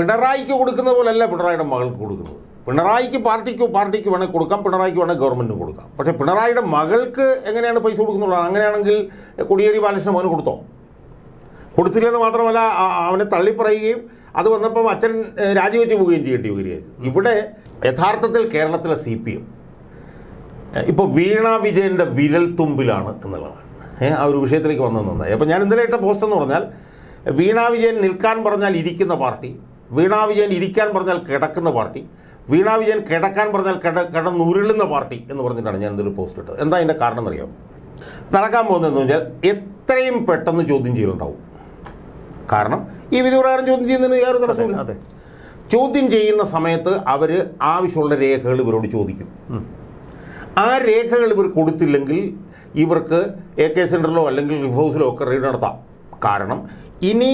പിണറായിക്ക് കൊടുക്കുന്ന പോലെയല്ല പിണറായിയുടെ മകൾക്ക് കൊടുക്കുന്നത്. പിണറായിക്ക് പാർട്ടിക്ക് പാർട്ടിക്ക് വേണമെങ്കിൽ കൊടുക്കാം പിണറായിക്ക് വേണമെങ്കിൽ ഗവൺമെന്റിന് കൊടുക്കാം. പക്ഷേ പിണറായിയുടെ മകൾക്ക് എങ്ങനെയാണ് പൈസ കൊടുക്കുന്നുള്ളത്? അങ്ങനെയാണെങ്കിൽ കൊടിയേരി ബാലകൃഷ്ണൻ മോന് കൊടുത്തോ? കൊടുത്തില്ലെന്ന് മാത്രമല്ല അവനെ തള്ളിപ്പറയുകയും അത് വന്നപ്പം അച്ഛൻ രാജിവെച്ച് പോവുകയും ചെയ്യേണ്ടി വരികയായിരുന്നു. ഇവിടെ യഥാർത്ഥത്തിൽ കേരളത്തിലെ സി പി എം ഇപ്പോൾ വീണ വിജയന്റെ വിരൽ തുമ്പിലാണ് എന്നുള്ളതാണ്. ആ ഒരു വിഷയത്തിലേക്ക് വന്നത് നന്നായി. അപ്പോൾ ഞാൻ ഇന്നലെ ഇട്ട പോസ്റ്റ് എന്ന് പറഞ്ഞാൽ വീണ വിജയൻ നിൽക്കാൻ പറഞ്ഞാൽ ഇരിക്കുന്ന പാർട്ടി വീണ വിജയൻ ഇരിക്കാൻ പറഞ്ഞാൽ കിടക്കുന്ന പാർട്ടി വീണാ വിജയൻ കിടക്കാൻ പറഞ്ഞാൽ കിട കിടന്നുരുളുന്ന പാർട്ടി എന്ന് പറഞ്ഞിട്ടാണ് ഞാൻ ഇതൊരു പോസ്റ്റ് ഇട്ടത്. എന്താ അതിന്റെ കാരണം എന്നറിയാം? നടക്കാൻ പോകുന്നതെന്ന് വെച്ചാൽ എത്രയും പെട്ടെന്ന് ചോദ്യം ചെയ്യലുണ്ടാവും. കാരണം ഈ വിധി പ്രകാരം ചോദ്യം ചെയ്യുന്നതിന് യാതൊരു തടസ്സമില്ല അതെ ചോദ്യം ചെയ്യുന്ന സമയത്ത് അവർ ആവശ്യമുള്ള രേഖകൾ ഇവരോട് ചോദിക്കും. ആ രേഖകൾ ഇവർ കൊടുത്തില്ലെങ്കിൽ ഇവർക്ക് എ കെ സെന്ററിലോ അല്ലെങ്കിൽ ലിഫ് ഹൗസിലോ ഒക്കെ റെയ്ഡ് നടത്താം. കാരണം ഇനി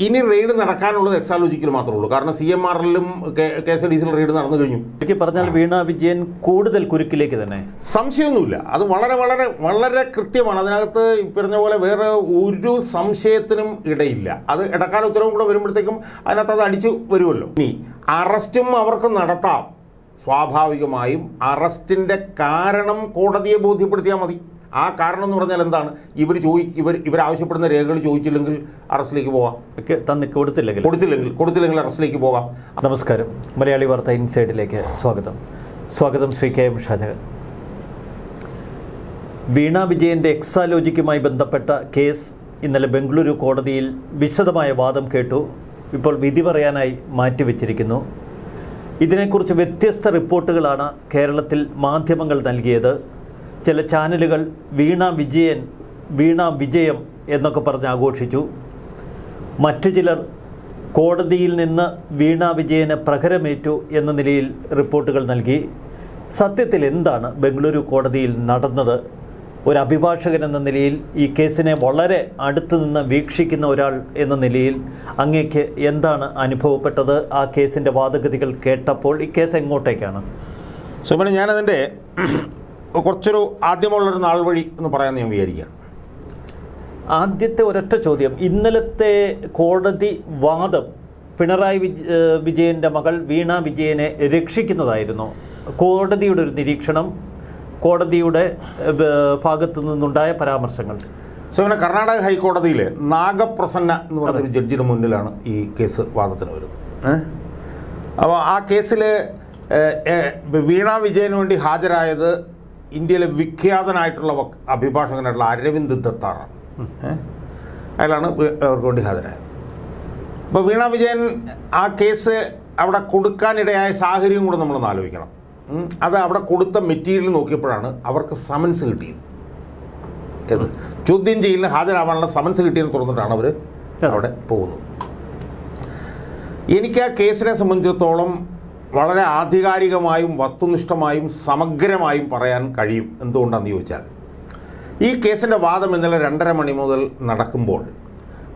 ഇനി റെയ്ഡ് നടക്കാനുള്ളത് എക്സാലോജിക്കൽ മാത്രമേ ഉള്ളൂ. കാരണം സി എം ആറിലും കെ എസ് ഡി സിയിൽ റെയ്ഡ് നടന്നു കഴിഞ്ഞു. എനിക്ക് പറഞ്ഞാൽ വീണ വിജയൻ കൂടുതൽ കുരുക്കിലേക്ക് തന്നെ. സംശയമൊന്നുമില്ല. അത് വളരെ വളരെ വളരെ കൃത്യമാണ്. അതിനകത്ത് പറഞ്ഞ പോലെ വേറെ ഒരു സംശയത്തിനും ഇടയില്ല. അത് ഇടക്കാല ഉത്തരവും കൂടെ വരുമ്പോഴത്തേക്കും അതിനകത്ത് അത് അടിച്ചു വരുമല്ലോ. ഇനി അറസ്റ്റും അവർക്ക് നടത്താം. സ്വാഭാവികമായും അറസ്റ്റിന്റെ കാരണം കോടതിയെ ബോധ്യപ്പെടുത്തിയാൽ മതി. ആ കാരണം എന്ന് പറഞ്ഞാൽ എന്താണ്? ഇവർ ചോദി ഇവർ ഇവരാവശ്യപ്പെടുന്ന രേഖകൾ ചോദിച്ചില്ലെങ്കിൽ അറസ്റ്റിലേക്ക് പോകാം ഒക്കെ കൊടുത്തില്ലെങ്കിൽ കൊടുത്തില്ലെങ്കിൽ കൊടുത്തില്ലെങ്കിൽ അറസ്റ്റിലേക്ക് പോകാം. നമസ്കാരം. മലയാളി വാർത്ത ഇൻസൈഡിലേക്ക് സ്വാഗതം. സ്വാഗതം ശ്രീ കെ എം ഷാജകൻ വീണ വിജയന്റെ എക്സാലോജിക്കുമായി ബന്ധപ്പെട്ട കേസ് ഇന്നലെ ബംഗളൂരു കോടതിയിൽ വിശദമായ വാദം കേട്ടു. ഇപ്പോൾ വിധി പറയാനായി മാറ്റിവെച്ചിരിക്കുന്നു. ഇതിനെക്കുറിച്ച് വ്യത്യസ്ത റിപ്പോർട്ടുകളാണ് കേരളത്തിൽ മാധ്യമങ്ങൾ നൽകിയത്. ചില ചാനലുകൾ വീണ വിജയൻ വീണ വിജയം എന്നൊക്കെ പറഞ്ഞ് ആഘോഷിച്ചു. മറ്റു ചിലർ കോടതിയിൽ നിന്ന് വീണ വിജയന് പ്രഹരമേറ്റു എന്ന നിലയിൽ റിപ്പോർട്ടുകൾ നൽകി. സത്യത്തിൽ എന്താണ് ബംഗളൂരു കോടതിയിൽ നടന്നത്? ഒരു അഭിഭാഷകൻ എന്ന നിലയിൽ ഈ കേസിനെ വളരെ അടുത്തു നിന്ന് വീക്ഷിക്കുന്ന ഒരാൾ എന്ന നിലയിൽ അങ്ങേക്ക് എന്താണ് അനുഭവപ്പെട്ടത്? ആ കേസിന്റെ വാദഗതികൾ കേട്ടപ്പോൾ ഈ കേസ് എങ്ങോട്ടേക്കാണ്? സുമന ഞാനതിന്റെ കുറച്ചൊരു ആദ്യമുള്ളൊരു നാൾ വഴി എന്ന് പറയാൻ ഞാൻ വിചാരിക്കുകയാണ്. ആദ്യത്തെ ഒരൊറ്റ ചോദ്യം. ഇന്നലത്തെ കോടതി വാദം പിണറായി വിജ- ഏഹ് വിജയന്റെ മകൾ വീണ വിജയനെ രക്ഷിക്കുന്നതായിരുന്നു. കോടതിയുടെ ഒരു നിരീക്ഷണം കോടതിയുടെ ഭാഗത്തു നിന്നുണ്ടായ പരാമർശങ്ങൾ. സോ പിന്നെ കർണാടക ഹൈക്കോടതിയിൽ നാഗപ്രസന്ന എന്ന് പറഞ്ഞൊരു ജഡ്ജിയുടെ മുന്നിലാണ് ഈ കേസ് വാദത്തിന് വരുന്നത്. അപ്പോൾ ആ കേസിൽ വീണ വിജയന് വേണ്ടി ഹാജരായത് ഇന്ത്യയിലെ വിഖ്യാതനായിട്ടുള്ള അഭിഭാഷകനായിട്ടുള്ള അരവിന്ദ് ദത്താറാണ്? അയാളാണ് അവർക്ക് വേണ്ടി ഹാജരായത്. അപ്പോൾ വീണ വിജയൻ ആ കേസ് അവിടെ കൊടുക്കാനിടയായ സാഹചര്യം കൂടെ നമ്മളൊന്ന് ആലോചിക്കണം. അത് അവിടെ കൊടുത്ത മെറ്റീരിയൽ നോക്കിയപ്പോഴാണ് അവർക്ക് സമൻസ് കിട്ടിയത്. ഏത്? ചോദ്യം ചെയ്യലിന് ഹാജരാവാനുള്ള സമൻസ് കിട്ടിയെന്ന് തുറന്നിട്ടാണ് അവർ അവിടെ പോകുന്നത്. എനിക്ക് ആ കേസിനെ സംബന്ധിച്ചിടത്തോളം വളരെ ആധികാരികമായും വസ്തുനിഷ്ഠമായും സമഗ്രമായും പറയാൻ കഴിയും. എന്തുകൊണ്ടാണെന്ന് ചോദിച്ചാൽ ഈ കേസിന്റെ വാദം ഇന്നലെ രണ്ടര മണി മുതൽ നടക്കുമ്പോൾ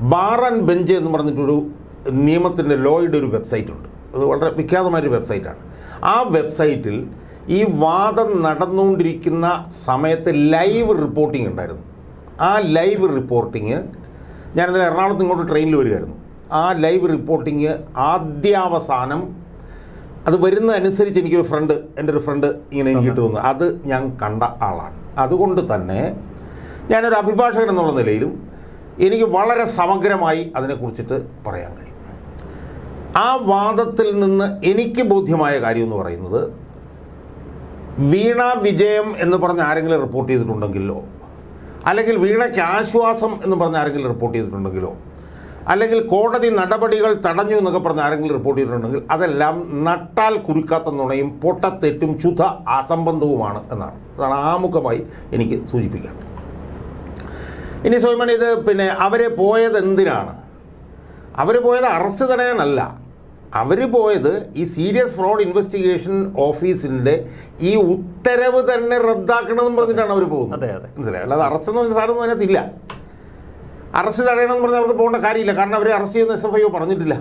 ബാർ ആൻഡ് ബെഞ്ച് എന്ന് പറഞ്ഞിട്ടൊരു നിയമത്തിന്റെ ലോയുടെ ഒരു വെബ്സൈറ്റ് ഉണ്ട്. അത് വളരെ വിഖ്യാതമായൊരു വെബ്സൈറ്റാണ്. ആ വെബ്സൈറ്റിൽ ഈ വാദം നടന്നുകൊണ്ടിരിക്കുന്ന സമയത്ത് ലൈവ് റിപ്പോർട്ടിംഗ് ഉണ്ടായിരുന്നു. ആ ലൈവ് റിപ്പോർട്ടിങ് ഞാനിന്നലെ എറണാകുളത്ത് ഇങ്ങോട്ട് ട്രെയിനിൽ വരികയായിരുന്നു. ആ ലൈവ് റിപ്പോർട്ടിങ് ആദ്യാവസാനം അത് വരുന്ന അനുസരിച്ച് എനിക്കൊരു ഫ്രണ്ട് എന്റെ ഒരു ഫ്രണ്ട് ഇങ്ങനെ എനിക്ക് തോന്നുന്നു അത് ഞാൻ കണ്ട ആളാണ്. അതുകൊണ്ട് തന്നെ ഞാനൊരു അഭിഭാഷകൻ എന്നുള്ള നിലയിലും എനിക്ക് വളരെ സമഗ്രമായി അതിനെക്കുറിച്ചിട്ട് പറയാൻ കഴിയും. ആ വാദത്തിൽ നിന്ന് എനിക്ക് ബോധ്യമായ കാര്യം എന്ന് പറയുന്നത് വീണ വിജയം എന്ന് പറഞ്ഞ് ആരെങ്കിലും റിപ്പോർട്ട് ചെയ്തിട്ടുണ്ടെങ്കിലോ അല്ലെങ്കിൽ വീണയ്ക്ക് ആശ്വാസം എന്ന് പറഞ്ഞ് ആരെങ്കിലും റിപ്പോർട്ട് ചെയ്തിട്ടുണ്ടെങ്കിലോ അല്ലെങ്കിൽ കോടതി നടപടികൾ തടഞ്ഞു എന്നൊക്കെ പറഞ്ഞ് ആരെങ്കിലും റിപ്പോർട്ട് ചെയ്തിട്ടുണ്ടെങ്കിൽ അതെല്ലാം നട്ടാൽ കുരുക്കാത്ത നുണയും പൊട്ടത്തെറ്റും ശുദ്ധ അസംബന്ധവുമാണ് എന്നാണ്. അതാണ് ആമുഖമായി എനിക്ക് സൂചിപ്പിക്കാൻ. ഇനി സോയ്മൻ ഇത് പിന്നെ അവരെ പോയത് എന്തിനാണ്? അവർ പോയത് അറസ്റ്റ് തടയാനല്ല. അവർ പോയത് ഈ സീരിയസ് ഫ്രോഡ് ഇൻവെസ്റ്റിഗേഷൻ ഓഫീസിന്റെ ഈ ഉത്തരവ് തന്നെ റദ്ദാക്കണമെന്ന് പറഞ്ഞിട്ടാണ് അവർ പോകുന്നത്. അതെ അതെ. മനസ്സിലായി? അല്ലാതെ അറസ്റ്റ് എന്ന് പറഞ്ഞ സാധനം അതിനകത്തില്ല അറസ്റ്റ് തടയണമെന്ന് പറഞ്ഞാൽ അവർക്ക് പോകേണ്ട കാര്യമില്ല. കാരണം അവരെ അറസ്റ്റ് ചെയ്യുന്ന എസ് എഫ് ഐ ഒ പറഞ്ഞിട്ടില്ല.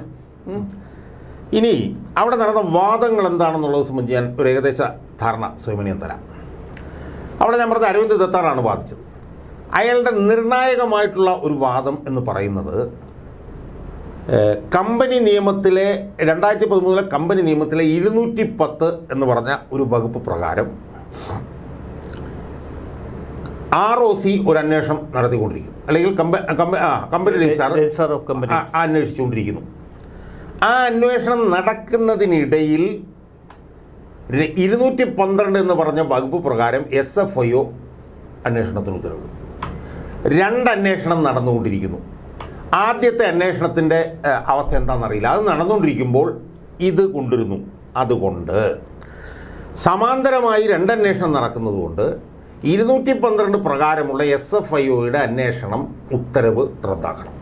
ഇനി അവിടെ നടന്ന വാദങ്ങൾ എന്താണെന്നുള്ളത് സംബന്ധിച്ച് ഞാൻ ഒരു ഏകദേശ ധാരണ സ്വയമനിയം തരാം. അവിടെ ഞാൻ പറഞ്ഞ അരവിന്ദ് ദത്താറാണ് വാദിച്ചത്. അയാളുടെ നിർണായകമായിട്ടുള്ള ഒരു വാദം എന്ന് പറയുന്നത് കമ്പനി നിയമത്തിലെ രണ്ടായിരത്തി പതിമൂന്നിലെ കമ്പനി നിയമത്തിലെ ഇരുന്നൂറ്റി പത്ത് എന്ന് പറഞ്ഞ ഒരു വകുപ്പ് പ്രകാരം ആർ ഒ സി ഒരു അന്വേഷണം നടത്തിക്കൊണ്ടിരിക്കുന്നു അല്ലെങ്കിൽ കമ്പ കമ്പ കമ്പനി രജിസ്ട്രാർ അന്വേഷിച്ചുകൊണ്ടിരിക്കുന്നു. ആ അന്വേഷണം നടക്കുന്നതിനിടയിൽ ഇരുന്നൂറ്റി പന്ത്രണ്ട് എന്ന് പറഞ്ഞ വകുപ്പ് പ്രകാരം എസ് എഫ് ഐ ഒ അന്വേഷണത്തിന് ഉത്തരവിടുന്നു. രണ്ട് അന്വേഷണം നടന്നുകൊണ്ടിരിക്കുന്നു. ആദ്യത്തെ അന്വേഷണത്തിന്റെ അവസ്ഥ എന്താണെന്നറിയില്ല. അത് നടന്നുകൊണ്ടിരിക്കുമ്പോൾ ഇത് കൊണ്ടുവരുന്നു. അതുകൊണ്ട് സമാന്തരമായി രണ്ട് അന്വേഷണം നടക്കുന്നതുകൊണ്ട് ഇരുന്നൂറ്റി പന്ത്രണ്ട് പ്രകാരമുള്ള എസ് എഫ് ഐ ഒയുടെ അന്വേഷണം ഉത്തരവ് റദ്ദാക്കണം.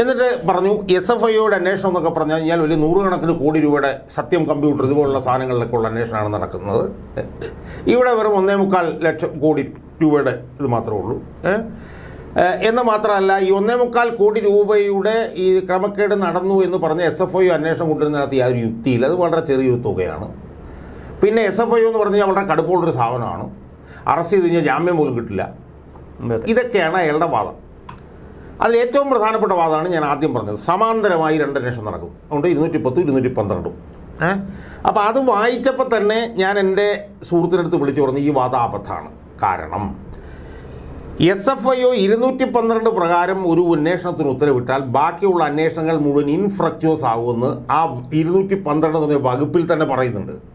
എന്നിട്ട് പറഞ്ഞു എസ് എഫ് ഐയുടെ അന്വേഷണം എന്നൊക്കെ പറഞ്ഞു കഴിഞ്ഞാൽ വലിയ നൂറുകണക്കിന് കോടി രൂപയുടെ സത്യം കമ്പ്യൂട്ടർ ഇതുപോലുള്ള സാധനങ്ങളിലൊക്കെ ഉള്ള അന്വേഷണമാണ് നടക്കുന്നത്. ഇവിടെ വെറും ഒന്നേ മുക്കാൽ ലക്ഷം കോടി രൂപയുടെ ഇത് മാത്രമേ ഉള്ളൂ. എന്ന് മാത്രമല്ല ഈ ഒന്നേ മുക്കാൽ കോടി രൂപയുടെ ഈ ക്രമക്കേട് നടന്നു എന്ന് പറഞ്ഞ എസ് എഫ് ഐ അന്വേഷണം കൊണ്ടുവരുന്നതിനകത്ത് യാതൊരു യുക്തിയില്ല. അത് വളരെ ചെറിയൊരു തുകയാണ്. പിന്നെ എസ് എഫ് ഐ എന്ന് പറഞ്ഞാൽ വളരെ കടുപ്പമുള്ളൊരു സാധനമാണ്. അറസ്റ്റ് ചെയ്ത് കഴിഞ്ഞാൽ ജാമ്യം പോലും കിട്ടില്ല. ഇതൊക്കെയാണ് അയാളുടെ വാദം. അതിൽ ഏറ്റവും പ്രധാനപ്പെട്ട വാദമാണ് ഞാൻ ആദ്യം പറഞ്ഞത്. സമാന്തരമായി രണ്ട് അന്വേഷണം നടക്കും. അതുകൊണ്ട് ഇരുന്നൂറ്റി പത്തും ഇരുന്നൂറ്റി പന്ത്രണ്ടും ഏഹ് അപ്പോൾ അത് വായിച്ചപ്പോൾ തന്നെ ഞാൻ എന്റെ സുഹൃത്തിനടുത്ത് വിളിച്ചു പറഞ്ഞു ഈ വാദം അബദ്ധമാണ്. കാരണം എസ് എഫ് ഐ ഒ ഇരുന്നൂറ്റി പന്ത്രണ്ട് പ്രകാരം ഒരു അന്വേഷണത്തിന് ഉത്തരവിട്ടാൽ ബാക്കിയുള്ള അന്വേഷണങ്ങൾ മുഴുവൻ ഇൻഫ്രക്ച്വസ് ആകുമെന്ന് ആ ഇരുന്നൂറ്റി പന്ത്രണ്ട് എന്ന് പറഞ്ഞ വകുപ്പിൽ തന്നെ പറയുന്നുണ്ട്.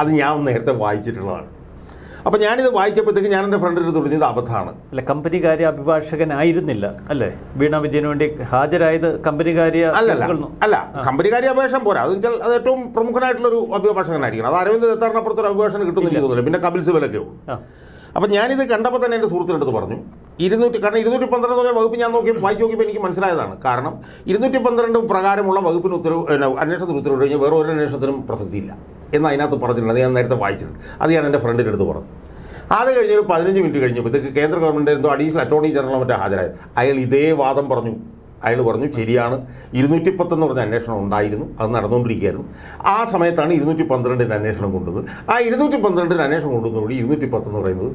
അത് ഞാൻ നേരത്തെ വായിച്ചിട്ടുള്ളതാണ്. അപ്പോൾ ഞാനിത് വായിച്ചപ്പോഴത്തേക്ക് ഞാൻ എന്റെ ഫ്രണ്ടിൽ വിളിച്ചത് അബദ്ധമാണ്. അല്ല കമ്പനികാര്യ അഭിഭാഷകനായിരുന്നില്ല അല്ലേ? വീണ വിജയന് വേണ്ടി ഹാജരായത് കമ്പനി കാര്യ അല്ല അല്ല അല്ല കാര്യ അഭിഭാഷകൻ പോരാ. അതെന്ന് വെച്ചാൽ അത് ഏറ്റവും പ്രമുഖനായിട്ടുള്ള ഒരു അഭിഭാഷകനായിരിക്കണം. അത് അരവിന്ദ് ദത്താറിനപ്പുറത്തൊരു അഭിഭാഷകൻ കിട്ടുന്നില്ല തോന്നുന്നില്ല. പിന്നെ കപിൽ സിബലൊക്കെയോ? അപ്പം ഞാനിത് കണ്ടപ്പോൾ തന്നെ എന്റെ സുഹൃത്തിനടുത്ത് പറഞ്ഞു. ഇരുന്നൂറ്റി കാരണം ഇരുന്നൂറ്റി പന്ത്രണ്ട് പറഞ്ഞ വകുപ്പ് ഞാൻ നോക്കി വായിച്ച് നോക്കിയപ്പോൾ എനിക്ക് മനസ്സിലായതാണ്. കാരണം ഇരുന്നൂറ്റി പന്ത്രണ്ട് പ്രകാരമുള്ള വകുപ്പിന് ഉത്തരവ് അന്വേഷണത്തിന് ഉത്തരവ് കഴിഞ്ഞാൽ വേറെ ഒരു അന്വേഷണത്തിനും പ്രസക്തിയില്ല. എന്ന് അതിനകത്ത് പറഞ്ഞിട്ടുണ്ട്. അത് ഞാൻ നേരത്തെ വായിച്ചിട്ടുണ്ട്. അത് ഞാൻ എന്റെ ഫ്രണ്ടിന്റെ അടുത്ത് പറഞ്ഞു. അത് കഴിഞ്ഞൊരു പതിനഞ്ച് മിനിറ്റ് കഴിഞ്ഞപ്പോൾ കഴിഞ്ഞപ്പോഴത്തേക്ക് കേന്ദ്ര ഗവൺമെന്റ് എന്തോ അഡീഷണൽ അറ്റോർണി ജനറൽ മറ്റേ ഹാജരായത്. അയാൾ ഇതേ വാദം പറഞ്ഞു. അയാൾ പറഞ്ഞു ശരിയാണ്. ഇരുന്നൂറ്റി പത്തെന്ന് പറഞ്ഞ അന്വേഷണം ഉണ്ടായിരുന്നു. അത് നടന്നുകൊണ്ടിരിക്കുകയായിരുന്നു. ആ സമയത്താണ് ഇരുന്നൂറ്റി പന്ത്രണ്ടിന്റെ അന്വേഷണം കൊണ്ടുവന്നത്. ആ ഇരുന്നൂറ്റി പന്ത്രണ്ടിന് അന്വേഷണം കൊണ്ടുവന്നതോടെ ഇരുന്നൂറ്റി പത്തെന്ന് പറയുന്നത്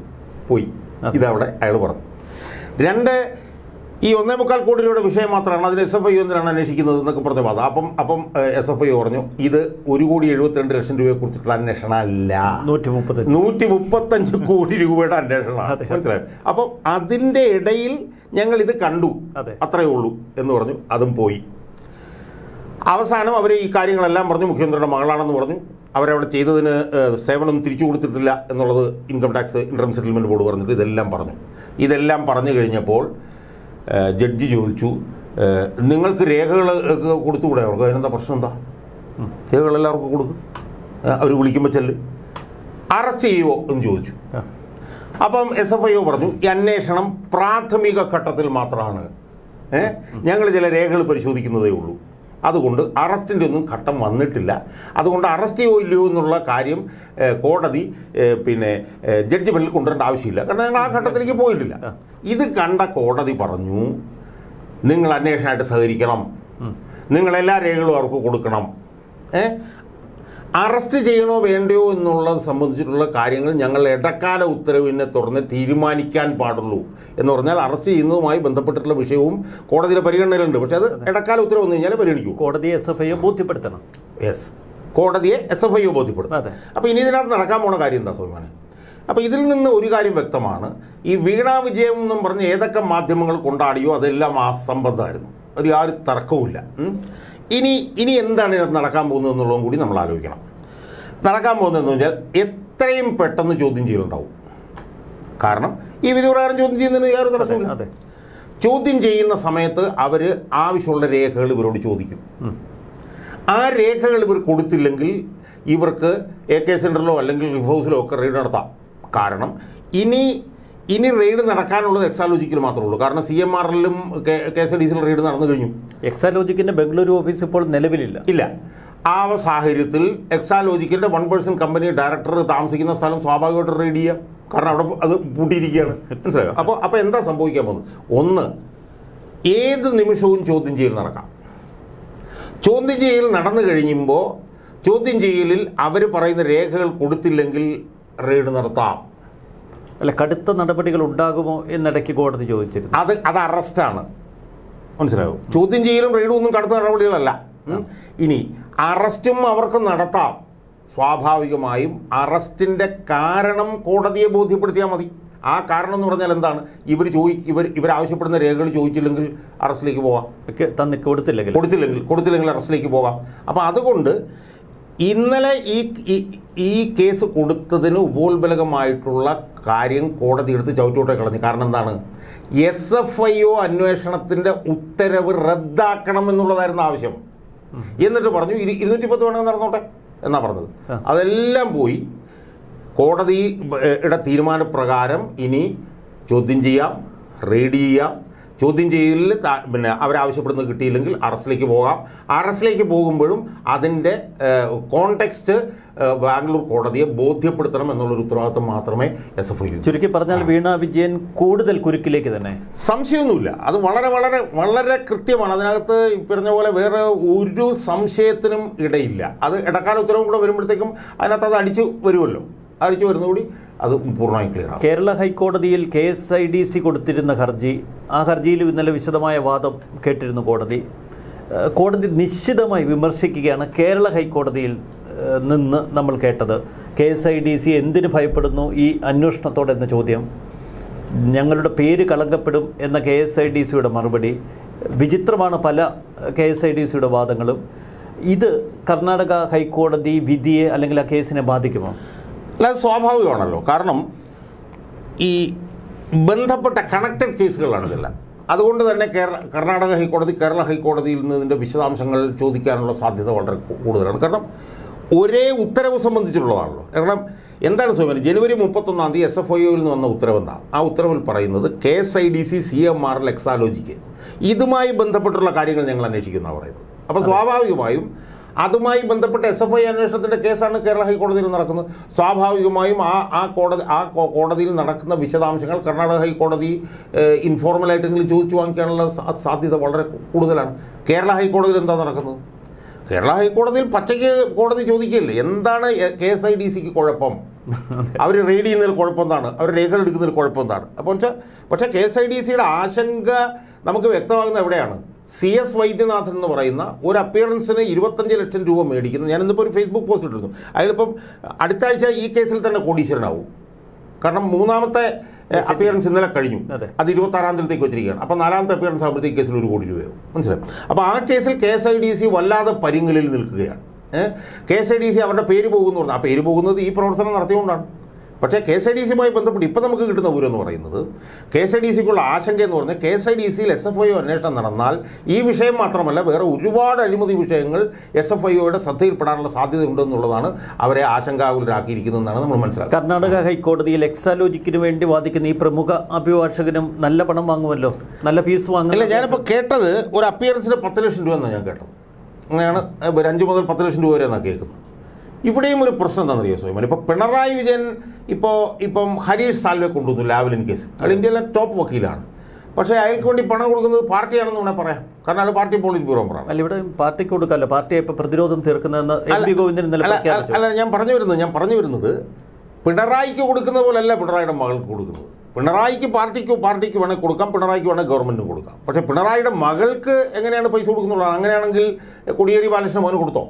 പോയി. ഇതവിടെ അയാൾ പറഞ്ഞു. രണ്ട് ഈ ഒന്നേ മുക്കാൽ കോടി രൂപയുടെ വിഷയം മാത്രമാണ് അതിന് എസ് എഫ് ഐ എന്തിനാണ് അന്വേഷിക്കുന്നത് എന്നൊക്കെ പറഞ്ഞ വാദം അപ്പം അപ്പം എസ് എഫ് ഐ പറഞ്ഞു ഇത് ഒരു കോടി എഴുപത്തിരണ്ട് ലക്ഷം രൂപയെ കുറിച്ചിട്ടുള്ള അന്വേഷണം അല്ല. നൂറ്റി മുപ്പത്തഞ്ച് കോടി രൂപയുടെ അന്വേഷണമാണ്. മനസ്സിലായോ? അപ്പം അതിന്റെ ഇടയിൽ ഞങ്ങൾ ഇത് കണ്ടു. അതെ. അത്രയേ ഉള്ളൂ എന്ന് പറഞ്ഞു. അതും പോയി. അവസാനം അവർ ഈ കാര്യങ്ങളെല്ലാം പറഞ്ഞു. മുഖ്യമന്ത്രിയുടെ മകളാണെന്ന് പറഞ്ഞു. അവരവിടെ ചെയ്തതിന് സേവനം തിരിച്ചു കൊടുത്തിട്ടില്ല എന്നുള്ളത് income tax income settlement board പറഞ്ഞിട്ട് ഇതെല്ലാം പറഞ്ഞു. ഇതെല്ലാം പറഞ്ഞു കഴിഞ്ഞപ്പോൾ ജഡ്ജി ചോദിച്ചു. നിങ്ങൾക്ക് രേഖകൾ കൊടുത്തുകൂടെ അവർക്ക്? അതിനെന്താ പ്രശ്നം എന്താ? രേഖകൾ എല്ലാവർക്കും കൊടുക്കും. അവർ വിളിക്കുമ്പോൾ ചെല്ല്. അറസ്റ്റ് ചെയ്യുമോ എന്ന് ചോദിച്ചു. അപ്പം എസ് എഫ് ഐ ഒ പറഞ്ഞു ഈ അന്വേഷണം പ്രാഥമിക ഘട്ടത്തിൽ മാത്രമാണ് ഏഹ് ഞങ്ങൾ ചില രേഖകൾ പരിശോധിക്കുന്നതേ ഉള്ളൂ. അതുകൊണ്ട് അറസ്റ്റിന്റെ ഒന്നും ഘട്ടം വന്നിട്ടില്ല. അതുകൊണ്ട് അറസ്റ്റ് ചെയ്യോ ഇല്ലയോ എന്നുള്ള കാര്യം കോടതി പിന്നെ പിന്നെ ബെല്ലിൽ കൊണ്ടുവരേണ്ട ആവശ്യമില്ല. കാരണം ഞങ്ങൾ ആ ഘട്ടത്തിലേക്ക് പോയിട്ടില്ല. ഇത് കണ്ട കോടതി പറഞ്ഞു നിങ്ങൾ അന്വേഷണമായിട്ട് സഹകരിക്കണം. നിങ്ങൾ എല്ലാ രേഖകളും അവർക്ക് കൊടുക്കണം. ഏ? അറസ്റ്റ് ചെയ്യണോ വേണ്ടയോ എന്നുള്ളത് സംബന്ധിച്ചിട്ടുള്ള കാര്യങ്ങൾ ഞങ്ങൾ ഇടക്കാല ഉത്തരവിനെ തുടർന്ന് തീരുമാനിക്കാൻ പാടുള്ളൂ എന്ന് പറഞ്ഞാൽ അറസ്റ്റ് ചെയ്യുന്നതുമായി ബന്ധപ്പെട്ടിട്ടുള്ള വിഷയവും കോടതിയുടെ പരിഗണനയിലുണ്ട്. പക്ഷേ അത് ഇടക്കാല ഉത്തരവ് വന്നു കഴിഞ്ഞാൽ പരിഗണിക്കൂ. കോടതി എസ് എഫ് ഐ ബോധ്യപ്പെടുത്തണം. യെസ് കോടതിയെ എസ് എഫ് ഐ ബോധ്യപ്പെടുത്തണം അപ്പോൾ ഇനി ഇതിനകത്ത് നടക്കാൻ പോണ കാര്യം എന്താ സോമാനെ അപ്പോൾ ഇതിൽ നിന്ന് ഒരു കാര്യം വ്യക്തമാണ്. ഈ വീണാ വിജയം എന്നും പറഞ്ഞ് ഏതൊക്കെ മാധ്യമങ്ങൾ കൊണ്ടാടിയോ അതെല്ലാം ആ സംബന്ധമായിരുന്നു ഒരു യാതൊരു തർക്കവുമില്ല. ഉം. ഇനി ഇനി എന്താണ് ഇതിനകത്ത് നടക്കാൻ പോകുന്നത് എന്നുള്ളതും കൂടി നമ്മൾ ആലോചിക്കണം. നടക്കാൻ പോകുന്നതെന്ന് വെച്ചാൽ എത്രയും പെട്ടെന്ന് ചോദ്യം ചെയ്യലുണ്ടാവും. കാരണം ഈ വിധി പ്രകാരം ചോദ്യം ചെയ്യുന്നതിന് യാതൊരു തടസ്സമില്ല അതെ ചോദ്യം ചെയ്യുന്ന സമയത്ത് അവർ ആവശ്യമുള്ള രേഖകൾ ഇവരോട് ചോദിക്കും. ആ രേഖകൾ ഇവർ കൊടുത്തില്ലെങ്കിൽ ഇവർക്ക് എ കെ സെന്ററിലോ അല്ലെങ്കിൽ റിഫ് ഹൗസിലോ ഒക്കെ റെയ്ഡ് നടത്താം. കാരണം ഇനി ഇനി റെയ്ഡ് നടക്കാനുള്ളത് എക്സാലോജിക്കിൽ മാത്രമേ ഉള്ളൂ. കാരണം സി എം ആറിലും കെ എസ് ഡി സിയിൽ റെയ്ഡ് നടന്നു കഴിഞ്ഞു. എക്സാലോജിക്കിന്റെ ബംഗളൂരു ഓഫീസ് ഇപ്പോൾ നിലവിലില്ല. ഇല്ല. ആ സാഹചര്യത്തിൽ എക്സാലോജിക്കിന്റെ വൺ പേഴ്സൺ കമ്പനി ഡയറക്ടർ താമസിക്കുന്ന സ്ഥലം സ്വാഭാവികമായിട്ട് റെയ്ഡ് ചെയ്യാം. കാരണം അവിടെ അത് പൂട്ടിയിരിക്കുകയാണ്. മനസ്സിലായോ? അപ്പോൾ അപ്പോൾ എന്താ സംഭവിക്കാൻ പോകുന്നത്? ഒന്ന് ഏത് നിമിഷവും ചോദ്യം ചെയ്യൽ നടക്കാം. ചോദ്യം ചെയ്യൽ നടന്നു കഴിയുമ്പോൾ ചോദ്യം ചെയ്യലിൽ അവർ പറയുന്ന രേഖകൾ കൊടുത്തില്ലെങ്കിൽ റെയ്ഡ് നടത്താം. അല്ല കടുത്ത നടപടികൾ ഉണ്ടാകുമോ എന്നിടയ്ക്ക് കോടതി ചോദിച്ചിരുന്നു. അത് അത് അറസ്റ്റാണ്. മനസ്സിലാവും ചോദ്യം ചെയ്യലും റെയ്ഡും ഒന്നും കടുത്ത നടപടികളല്ല. ഇനി അറസ്റ്റും അവർക്ക് നടത്താം. സ്വാഭാവികമായും അറസ്റ്റിന്റെ കാരണം കോടതിയെ ബോധ്യപ്പെടുത്തിയാൽ മതി. ആ കാരണം എന്ന് പറഞ്ഞാൽ എന്താണ്? ഇവർ ചോദി ഇവർ ഇവരാവശ്യപ്പെടുന്ന രേഖകൾ ചോദിച്ചില്ലെങ്കിൽ അറസ്റ്റിലേക്ക് പോവാം. തന്നെ കൊടുത്തില്ലെങ്കിൽ. കൊടുത്തില്ലെങ്കിൽ കൊടുത്തില്ലെങ്കിൽ അറസ്റ്റിലേക്ക് പോകാം അപ്പോൾ അതുകൊണ്ട് ഇന്നലെ ഈ ഈ- കേസ് കൊടുത്തതിന് ഉപോത്ബലകമായിട്ടുള്ള കാര്യം കോടതി എടുത്ത് ചവിട്ടോട്ടെ കളഞ്ഞു. കാരണം എന്താണ്? എസ് എഫ് ഐ ഒ അന്വേഷണത്തിന്റെ ഉത്തരവ് റദ്ദാക്കണം എന്നുള്ളതായിരുന്നു ആവശ്യം. എന്നിട്ട് പറഞ്ഞു ഇരു ഇരുന്നൂറ്റി പത്ത് വേണമെന്ന് നടന്നോട്ടെ എന്നാ പറഞ്ഞത്. അതെല്ലാം പോയി. കോടതിയുടെ തീരുമാനപ്രകാരം ഇനി ചോദ്യം ചെയ്യാം റെയ്ഡ് ചെയ്യാം ചോദ്യം ചെയ്യലിൽ താ- പിന്നെ അവരാവശ്യപ്പെടുന്നത് കിട്ടിയില്ലെങ്കിൽ അറസ്റ്റിലേക്ക് പോകാം. അറസ്റ്റിലേക്ക് പോകുമ്പോഴും അതിന്റെ കോണ്ടെക്സ്റ്റ് ബാംഗ്ലൂർ കോടതിയെ ബോധ്യപ്പെടുത്തണം എന്നുള്ളൊരു ഉത്തരവാദിത്വം മാത്രമേ എസ് എഫ് ഐ ചുരുക്കി പറഞ്ഞാൽ വീണ വിജയൻ കൂടുതൽ കുരുക്കിലേക്ക് തന്നെ. സംശയമൊന്നുമില്ല. അത് വളരെ വളരെ വളരെ കൃത്യമാണ്. അതിനകത്ത് പറഞ്ഞ പോലെ വേറെ ഒരു സംശയത്തിനും ഇടയില്ല. അത് ഇടക്കാല ഉത്തരവും കൂടെ വരുമ്പോഴത്തേക്കും അതിനകത്ത് അത് അടിച്ചു വരുമല്ലോ. അടിച്ചു വരുന്നതുകൂടി അത് പൂർണമായും ക്ലിയർ ആകും കേരള ഹൈക്കോടതിയിൽ K S I D C കൊടുത്തിരുന്ന ഹർജി ആ ഹർജിയിൽ ഇന്നലെ വിശദമായ വാദം കേട്ടിരുന്നു കോടതി. കോടതി നിശ്ചിതമായി വിമർശിക്കുകയാണ് കേരള ഹൈക്കോടതിയിൽ നിന്ന് നമ്മൾ കേട്ടത്. K S I D C എന്തിനു ഭയപ്പെടുന്നു ഈ അന്വേഷണത്തോടെ എന്ന ചോദ്യം. ഞങ്ങളുടെ പേര് കളങ്കപ്പെടും എന്ന കെ എസ് ഐ ഡി സിയുടെ മറുപടി. വിചിത്രമാണ് പല കെ എസ് ഐ ഡി സിയുടെ വാദങ്ങളും. ഇത് കർണാടക ഹൈക്കോടതി വിധിയെ അല്ലെങ്കിൽ ആ കേസിനെ ബാധിക്കുമോ? അല്ല അത് സ്വാഭാവികമാണല്ലോ. കാരണം ഈ ബന്ധപ്പെട്ട കണക്റ്റഡ് കേസുകളാണ് ഇതെല്ലാം. അതുകൊണ്ട് തന്നെ കേരള കർണാടക ഹൈക്കോടതി കേരള ഹൈക്കോടതിയിൽ നിന്ന് ഇതിന്റെ വിശദാംശങ്ങൾ ചോദിക്കാനുള്ള സാധ്യത വളരെ കൂടുതലാണ്. കാരണം ഒരേ ഉത്തരവ് സംബന്ധിച്ചുള്ളതാണല്ലോ. കാരണം എന്താണ് സ്വയം ജനുവരി മുപ്പത്തൊന്നാം തീയതി എസ് എഫ് ഒയിൽ നിന്ന് വന്ന ഉത്തരവെന്താണ് ആ ഉത്തരവിൽ പറയുന്നത് K S I D C C M R L Exalogic ഇതുമായി ബന്ധപ്പെട്ടുള്ള കാര്യങ്ങൾ ഞങ്ങൾ അന്വേഷിക്കുന്നതാണ് പറയുന്നത്. അപ്പോൾ സ്വാഭാവികമായും അതുമായി ബന്ധപ്പെട്ട് എസ് എഫ് ഐ അന്വേഷണത്തിന്റെ കേസാണ് കേരള ഹൈക്കോടതിയിൽ നടക്കുന്നത്. സ്വാഭാവികമായും ആ ആ കോടതി ആ കോടതിയിൽ നടക്കുന്ന വിശദാംശങ്ങൾ കർണാടക ഹൈക്കോടതി ഇൻഫോർമലായിട്ടെങ്കിലും ചോദിച്ചു വാങ്ങിക്കാനുള്ള സാധ്യത വളരെ കൂടുതലാണ്. കേരള ഹൈക്കോടതിയിൽ എന്താ നടക്കുന്നത്? കേരള ഹൈക്കോടതിയിൽ പച്ചയ്ക്ക് കോടതി ചോദിക്കുകയല്ലേ? എന്താണ് കെ എസ് ഐ ഡി സിക്ക് കുഴപ്പം? അവർ റെയ്ഡ് ചെയ്യുന്നതിൽ കുഴപ്പം എന്താണ് അവർ രേഖകൾ എടുക്കുന്നതിൽ കുഴപ്പം എന്താണ് അപ്പോൾ വെച്ചാൽ പക്ഷേ കെ എസ് ഐ ഡി സിയുടെ ആശങ്ക നമുക്ക് വ്യക്തമാകുന്ന എവിടെയാണ്? സി എസ് വൈദ്യനാഥൻ എന്ന് പറയുന്ന ഒരു അപ്പിയറൻസിന് ഇരുപത്തഞ്ച് ലക്ഷം രൂപ മേടിക്കുന്നു. ഞാനിന്നിപ്പോൾ ഒരു ഫേസ്ബുക്ക് പോസ്റ്റ് ഇട്ടിരുന്നു. അയാളിപ്പം അടുത്ത ആഴ്ച ഈ കേസിൽ തന്നെ കോടീശ്വരനാവും. കാരണം മൂന്നാമത്തെ അപ്പിയറൻസ് ഇന്നലെ കഴിഞ്ഞു. അത്. ഇരുപത്തി ആറാം തീയതിക്ക് വെച്ചിരിക്കുകയാണ്. അപ്പോൾ നാലാമത്തെ അപ്പിയറൻസ് ആകുമ്പോഴത്തേക്ക് കേസിൽ ഒരു കോടി രൂപയാവും. മനസ്സിലായി? അപ്പോൾ ആ കേസിൽ K S I D C വല്ലാതെ പരിങ്ങലിൽ നിൽക്കുകയാണ്. K S I D C അവരുടെ പേര് പോകുന്നു പറഞ്ഞു. ആ പേര് പോകുന്നത് ഈ പ്രവർത്തനം നടത്തിയുകൊണ്ടാണ് പക്ഷേ കെ എസ് ഐ ഡി സിയുമായി ബന്ധപ്പെട്ട് ഇപ്പം നമുക്ക് കിട്ടുന്ന വിവരം എന്ന് പറയുന്നത് കെ എസ് ഐ ഡി സിക്കുള്ള ആശങ്ക എന്ന് പറഞ്ഞാൽ കെ എസ് ഐ ഡി സിയിൽ എസ് എഫ് ഐ ഒ അന്വേഷണം നടന്നാൽ ഈ വിഷയം മാത്രമല്ല വേറെ ഒരുപാട് അഴിമതി വിഷയങ്ങൾ എസ് എഫ് ഐ ഒയുടെ ശ്രദ്ധയിൽപ്പെടാനുള്ള സാധ്യത ഉണ്ടെന്നുള്ളതാണ് അവരെ ആശങ്കാകുലരാക്കിയിരിക്കുന്നതെന്നാണ് നമ്മൾ മനസ്സിലാക്കുന്നത്. കർണാടക ഹൈക്കോടതിയിൽ എക്സാലോജിക്കിന് വേണ്ടി വാദിക്കുന്ന ഈ പ്രമുഖ അഭിഭാഷകനും നല്ല പണം വാങ്ങുമല്ലോ? നല്ല ഫീസ് അല്ല വാങ്ങും ഞാനിപ്പോൾ കേട്ടത് ഒരു അപ്പിയറൻസിന് പത്ത് ലക്ഷം രൂപ എന്നാണ് ഞാൻ കേട്ടത്. അങ്ങനെയാണ് ഒരു അഞ്ച് മുതൽ പത്ത് ലക്ഷം രൂപ വരെ എന്നാണ് കേൾക്കുന്നത്. ഇവിടെയും ഒരു പ്രശ്നം എന്താണെന്നറിയോ സോയിമോൻ ഇപ്പോൾ പിണറായി വിജയൻ ഇപ്പോൾ ഇപ്പം ഹരീഷ് സാൽവെ കൊണ്ടുവന്നു ലാവലിൻ കേസ്. അയാൾ ഇന്ത്യയിലെ ടോപ്പ് വക്കീലാണ്. പക്ഷേ അയാൾക്ക് വേണ്ടി പണം കൊടുക്കുന്നത് പാർട്ടിയാണെന്ന് വേണേൽ പറയാം. കാരണം അത് പാർട്ടി പോളിറ്റ് ബ്യൂറോ പറയാം അല്ല ഇവിടെ പാർട്ടിക്ക് കൊടുക്കാമല്ലോ. പാർട്ടിയെ ഇപ്പോൾ പ്രതിരോധം തീർക്കുന്നതെന്ന് എം പി ഗോവിന്ദൻ ഇന്നലെ അല്ല ഞാൻ പറഞ്ഞു വരുന്നത് ഞാൻ പറഞ്ഞു വരുന്നത് പിണറായിക്ക് കൊടുക്കുന്ന പോലെയല്ല പിണറായിയുടെ മകൾക്ക് കൊടുക്കുന്നത്. പിണറായിക്ക് പാർട്ടിക്ക് പാർട്ടിക്ക് വേണേൽ കൊടുക്കാം പിണറായിക്ക് വേണമെങ്കിൽ ഗവൺമെന്റിന് കൊടുക്കാം. പക്ഷേ പിണറായിയുടെ മകൾക്ക് എങ്ങനെയാണ് പൈസ കൊടുക്കുന്നുള്ളത്? അങ്ങനെയാണെങ്കിൽ കൊടിയേരി ബാലകൃഷ്ണൻ മോന് കൊടുത്തോ?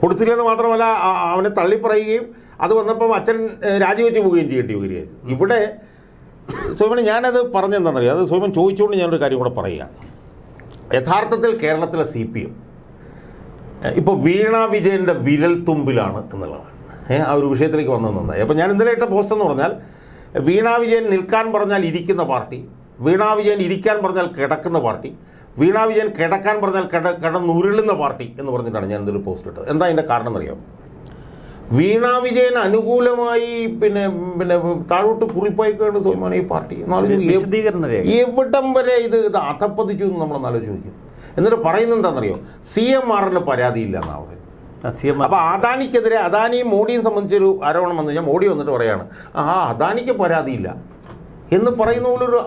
കൊടുത്തില്ലെന്ന് മാത്രമല്ല അവനെ തള്ളിപ്പറയുകയും അത് വന്നപ്പം അച്ഛൻ രാജിവെച്ച് പോവുകയും ചെയ്യേണ്ടി വരികയായിരുന്നു. ഇവിടെ സ്വയമന് ഞാനത് പറഞ്ഞെന്താണെന്നറിയാം? അത് സോമൻ ചോദിച്ചുകൊണ്ട് ഞാനൊരു കാര്യം കൂടെ പറയുകയാണ്. യഥാർത്ഥത്തിൽ കേരളത്തിലെ സി പി എം ഇപ്പോൾ വീണ വിജയന്റെ വിരൽ തുമ്പിലാണ് എന്നുള്ളതാണ്. ആ ഒരു വിഷയത്തിലേക്ക് വന്നത് നന്നായി. അപ്പോൾ ഞാൻ ഇന്നലെ ഇട്ട പോസ്റ്റ് എന്ന് പറഞ്ഞാൽ വീണ വിജയൻ നിൽക്കാൻ പറഞ്ഞാൽ ഇരിക്കുന്ന പാർട്ടി വീണ വിജയൻ ഇരിക്കാൻ പറഞ്ഞാൽ കിടക്കുന്ന പാർട്ടി വീണ വിജയൻ കിടക്കാൻ പറഞ്ഞാൽ കിട കിടന്നുരുളുന്ന പാർട്ടി എന്ന് പറഞ്ഞിട്ടാണ് ഞാൻ ഇതൊരു പോസ്റ്റ് ഇട്ടത്. എന്താ അതിന്റെ കാരണം എന്നറിയാം വീണ വിജയൻ അനുകൂലമായി പിന്നെ പിന്നെ താഴോട്ട് കുറിപ്പായിക്കാണ് സ്വയമാണ് ഈ പാർട്ടി. എവിടം വരെ ഇത് ഇത് അധപ്പതിച്ചു എന്ന് നമ്മൾ ആലോചിച്ച് നോക്കും. എന്നിട്ട് പറയുന്നത് എന്താണെന്നറിയോ? സി എം ആറിന് പരാതിയില്ല എന്നാണ്. പറയുന്നത് അപ്പൊ അപ്പോൾ അദാനിക്കെതിരെ അദാനിയും മോഡിയും സംബന്ധിച്ചൊരു ആരോപണം വന്നു. കഴിഞ്ഞാൽ മോഡി വന്നിട്ട് പറയാണ് ആ അദാനിക്ക് പരാതിയില്ല. എന്ന് പറയുന്ന പോലെ ഒരു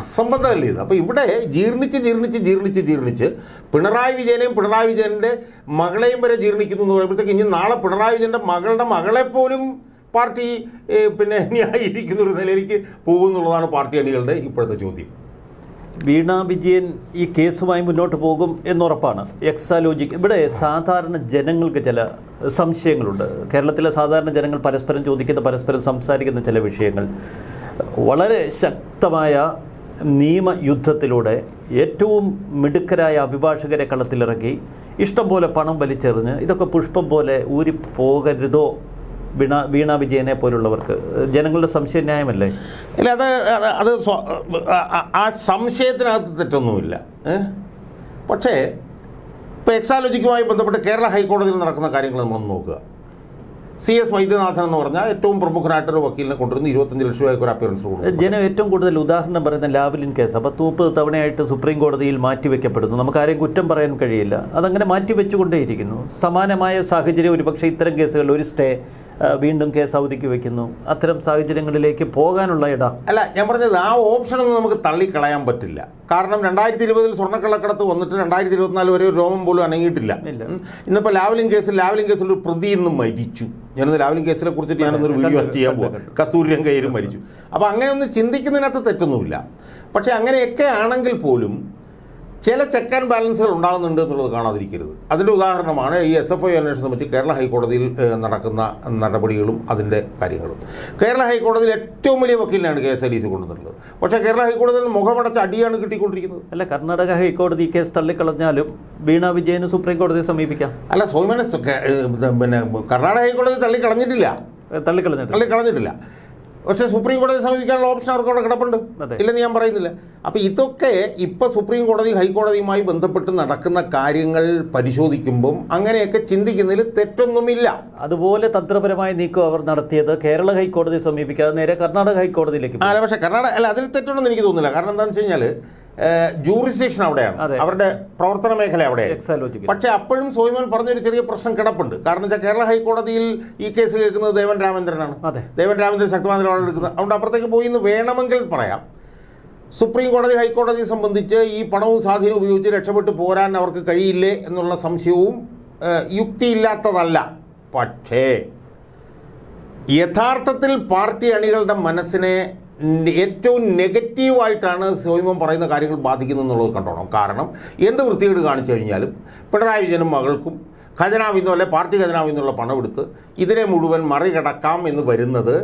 അസംബന്ധമല്ലേ ഇത്? അപ്പോൾ ഇവിടെ ജീർണിച്ച് ജീർണിച്ച് ജീർണിച്ച് ജീർണിച്ച് പിണറായി വിജയനെയും പിണറായി വിജയന്റെ മകളെയും വരെ ജീർണിക്കുന്നു എന്ന് പറയുമ്പോഴത്തേക്ക് ഇനി നാളെ പിണറായി വിജയന്റെ മകളുടെ മകളെപ്പോലും പാർട്ടി പിന്നെ ന്യായീകരിക്കുന്ന ഒരു നിലയിലേക്ക് പോകുമെന്നുള്ളതാണ് പാർട്ടി അണികളുടെ ഇപ്പോഴത്തെ ചോദ്യം. വീണ വിജയൻ ഈ കേസുമായി മുന്നോട്ട് പോകും എന്നുറപ്പാണ്. എക്സാലോജിക് ഇവിടെ സാധാരണ ജനങ്ങൾക്ക് ചില സംശയങ്ങളുണ്ട്. കേരളത്തിലെ സാധാരണ ജനങ്ങൾ പരസ്പരം ചോദിക്കുന്ന പരസ്പരം സംസാരിക്കുന്ന ചില വിഷയങ്ങൾ. വളരെ ശക്തമായ നിയമയുദ്ധത്തിലൂടെ ഏറ്റവും മിടുക്കരായ അഭിഭാഷകരെ കളത്തിലിറക്കി ഇഷ്ടം പോലെ പണം വലിച്ചെറിഞ്ഞ് ഇതൊക്കെ പുഷ്പം പോലെ ഊരി പോകരുതോ വീണ വീണ വിജയനെ പോലുള്ളവർക്ക്? ജനങ്ങളുടെ സംശയ ന്യായമല്ലേ? ഇല്ല അത് അത് ആ- സംശയത്തിനകത്ത് തെറ്റൊന്നുമില്ല? പക്ഷേ ഇപ്പോൾ എക്സാലോജിക്കുമായി ബന്ധപ്പെട്ട് കേരള ഹൈക്കോടതിയിൽ നടക്കുന്ന കാര്യങ്ങൾ നമ്മളൊന്ന് നോക്കുക. സി എസ് വൈദ്യനാഥൻ എന്ന് പറഞ്ഞാൽ ഏറ്റവും പ്രമുഖനായിട്ടൊരു വക്കീലിനെ കൊണ്ടുവരുന്ന. ഇരുപത്തഞ്ച് ലക്ഷം രൂപയ്ക്ക് ഒരു അപ്പിയറൻസ് കൊടുക്കും ജനം ഏറ്റവും കൂടുതൽ ഉദാഹരണം പറയുന്ന ലാവലിൻ കേസ്. അപ്പോൾ മുപ്പത് തവണയായിട്ട് സുപ്രീം കോടതിയിൽ മാറ്റിവെക്കപ്പെടുന്നു. നമുക്ക് ആരെയും കുറ്റം പറയാൻ കഴിയില്ല. അതങ്ങനെ മാറ്റിവെച്ചുകൊണ്ടേയിരിക്കുന്നു. സമാനമായ സാഹചര്യം ഒരുപക്ഷെ ഇത്തരം കേസുകളിൽ ഒരു സ്റ്റേ വീണ്ടും കേസ് സൗദിക്ക് വെക്കുന്നു. അത്തരം സാഹചര്യങ്ങളിലേക്ക് പോകാനുള്ള ഇട. അല്ല ഞാൻ പറഞ്ഞത് ആ ഓപ്ഷൻ ഒന്നും നമുക്ക് തള്ളിക്കളയാൻ പറ്റില്ല. കാരണം രണ്ടായിരത്തി ഇരുപതിൽ സ്വർണക്കള്ളക്കടത്ത് വന്നിട്ട് രണ്ടായിരത്തി ഇരുപത്തിനാല് വരെ ഒരു രോമം പോലും അനങ്ങിയിട്ടില്ല. ഇന്നിപ്പോൾ ലാവലിംഗ് കേസിൽ ലാവലിംഗ് കേസിൽ ഒരു പ്രതി ഇന്ന് മരിച്ചു. ഞാനിന്ന് ലാവലിംഗ് കേസിനെ കുറിച്ചിട്ട് ഞാനൊന്നൊരു വീഡിയോ ചെയ്യാൻ പോകാം. കസ്തൂരി രംഗയിലും മരിച്ചു. അപ്പോൾ അങ്ങനെ ഒന്ന് ചിന്തിക്കുന്നതിനകത്ത് തെറ്റൊന്നുമില്ല. പക്ഷേ അങ്ങനെയൊക്കെ ആണെങ്കിൽ പോലും ചില ചെക്ക് ആൻഡ് ബാലൻസുകൾ ഉണ്ടാകുന്നുണ്ട് എന്നുള്ളത് കാണാതിരിക്കരുത്. അതിന്റെ ഉദാഹരണമാണ് ഈ എസ് എഫ് ഐ അന്വേഷണം സംബന്ധിച്ച് കേരള ഹൈക്കോടതിയിൽ നടക്കുന്ന നടപടികളും അതിന്റെ കാര്യങ്ങളും. കേരള ഹൈക്കോടതിയിൽ ഏറ്റവും വലിയ വക്കീലിനാണ് K S I D C കൊണ്ടുവന്നിട്ടുള്ളത്. പക്ഷേ കേരള ഹൈക്കോടതിയിൽ മുഖമടച്ച അടിയാണ് കിട്ടിക്കൊണ്ടിരിക്കുന്നത്. അല്ല കർണാടക ഹൈക്കോടതി ഈ കേസ് തള്ളിക്കളഞ്ഞാലും വീണ വിജയന് സുപ്രീം കോടതിയെ സമീപിക്കാം. അല്ല സോമന പിന്നെ കർണാടക ഹൈക്കോടതി തള്ളിക്കളഞ്ഞിട്ടില്ല. തള്ളിക്കളഞ്ഞിട്ടില്ല. തള്ളിക്കളഞ്ഞിട്ട് തള്ളിക്കളഞ്ഞിട്ടില്ല. പക്ഷേ സുപ്രീം കോടതി സമീപിക്കാനുള്ള ഓപ്ഷൻ അവർക്ക് അവിടെ കിടപ്പുണ്ട്. ഇല്ലെന്ന് ഞാൻ പറയുന്നില്ല. അപ്പോൾ ഇതൊക്കെ ഇപ്പോൾ സുപ്രീം കോടതി ഹൈക്കോടതിയുമായി ബന്ധപ്പെട്ട് നടക്കുന്ന കാര്യങ്ങൾ പരിശോധിക്കുമ്പം അങ്ങനെയൊക്കെ ചിന്തിക്കുന്നതിൽ തെറ്റൊന്നുമില്ല. അതുപോലെ തന്ത്രപരമായ നീക്കം അവർ നടത്തിയത് കേരള ഹൈക്കോടതി സമീപിക്കാതെ നേരെ കർണാടക ഹൈക്കോടതിയിലേക്ക് അല്ല പക്ഷേ കർണാടക അല്ല അതിൽ തെറ്റുണ്ടെന്ന് എനിക്ക് തോന്നുന്നില്ല. കാരണം എന്താണെന്ന് വെച്ച് കഴിഞ്ഞാൽ ജൂറിസ്ഡിക്ഷൻ അവിടെയാണ്. അവരുടെ പ്രവർത്തന മേഖല അവിടെയാണ് പക്ഷെ അപ്പോഴും സോയിമൻ പറഞ്ഞൊരു ചെറിയ പ്രശ്നം കിടപ്പുണ്ട്. കാരണം വെച്ചാൽ കേരള ഹൈക്കോടതിയിൽ ഈ കേസ് കേൾക്കുന്നത് ദേവൻ രാമേന്ദ്രനാണ്. ദേവൻ രാമേന്ദ്രൻ ശക്തമായ നിലപാട് എടുക്കുന്നത് അതുകൊണ്ട് അപ്പുറത്തേക്ക് പോയി എന്ന് വേണമെങ്കിൽ പറയാം. സുപ്രീം കോടതി ഹൈക്കോടതിയെ സംബന്ധിച്ച് ഈ പണവും സ്വാധീനവും ഉപയോഗിച്ച് രക്ഷപ്പെട്ടു പോരാൻ അവർക്ക് കഴിയില്ലേ എന്നുള്ള സംശയവും യുക്തിയില്ലാത്തതല്ല. പക്ഷേ യഥാർത്ഥത്തിൽ പാർട്ടി അണികളുടെ മനസ്സിനെ ഏറ്റവും നെഗറ്റീവായിട്ടാണ് സോയിമം പറയുന്ന കാര്യങ്ങൾ ബാധിക്കുന്നത് എന്നുള്ളത് കണ്ടോണം. കാരണം എന്ത് വൃത്തികേട് കാണിച്ചു കഴിഞ്ഞാലും പിണറായി വിജയനും മകൾക്കും ഖജനാവിൽ നിന്നോ അല്ലെ പാർട്ടി ഖജനാവിൽ നിന്നുള്ള പണമെടുത്ത് ഇതിനെ മുഴുവൻ മറികടക്കാം എന്ന് വരുന്നത്